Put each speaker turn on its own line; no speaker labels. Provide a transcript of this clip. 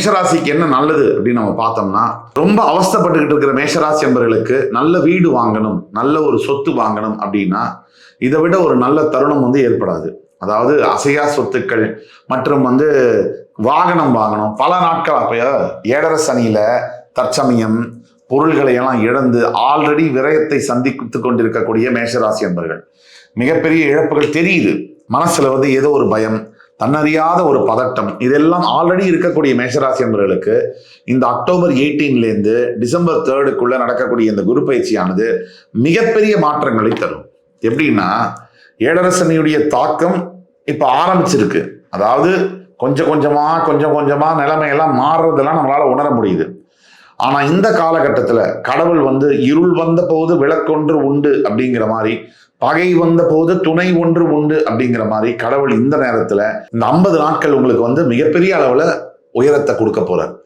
மேஷராசிக்கு என்ன நல்லது அப்படின்னு நம்ம பார்த்தோம்னா ரொம்ப அவஸ்தப்பட்டுக்கிட்டு இருக்கிற மேஷராசி அம்பர்களுக்கு நல்ல வீடு வாங்கணும் நல்ல ஒரு சொத்து வாங்கணும் அப்படின்னா இதை விட ஒரு நல்ல தருணம் வந்து ஏற்படாது அதாவது அசையா சொத்துக்கள் மற்றும் வந்து வாகனம் வாங்கணும் பல நாட்கள் அப்போ ஏழரை சனியில தற்சமயம் பொருள்களை எல்லாம் இழந்து ஆல்ரெடி விரயத்தை சந்தித்து கொண்டிருக்கக்கூடிய மேஷராசி அம்பர்கள் மிகப்பெரிய இழப்புகள் தெரியுது மனசுல வந்து ஏதோ ஒரு பயம் தன்னறியாத ஒரு பதட்டம் இதெல்லாம் ஆல்ரெடி இருக்கக்கூடிய மேஷராசி அன்பர்களுக்கு இந்த அக்டோபர் எயிட்டீன்லேருந்து டிசம்பர் தேர்டுக்குள்ளே நடக்கக்கூடிய இந்த குரு பயிற்சியானது மிகப்பெரிய மாற்றங்களை தரும் எப்படின்னா ஏழரசனியுடைய தாக்கம் இப்போ ஆரம்பிச்சிருக்கு அதாவது கொஞ்சம் கொஞ்சமாக கொஞ்சம் கொஞ்சமாக நிலைமையெல்லாம் மாறுறதெல்லாம் நம்மளால் உணர முடியுது ஆனால் இந்த காலகட்டத்தில் கடவுள் வந்து இருள் வந்த போது விளக்கொன்று உண்டு அப்படிங்கிற மாதிரி பகை வந்த போது துணை ஒன்று உண்டு அப்படிங்கிற மாதிரி கடவுள் இந்த நேரத்தில் இந்த ஐம்பது நாட்கள் உங்களுக்கு வந்து மிகப்பெரிய அளவில் உயரத்தை கொடுக்க போகிறார்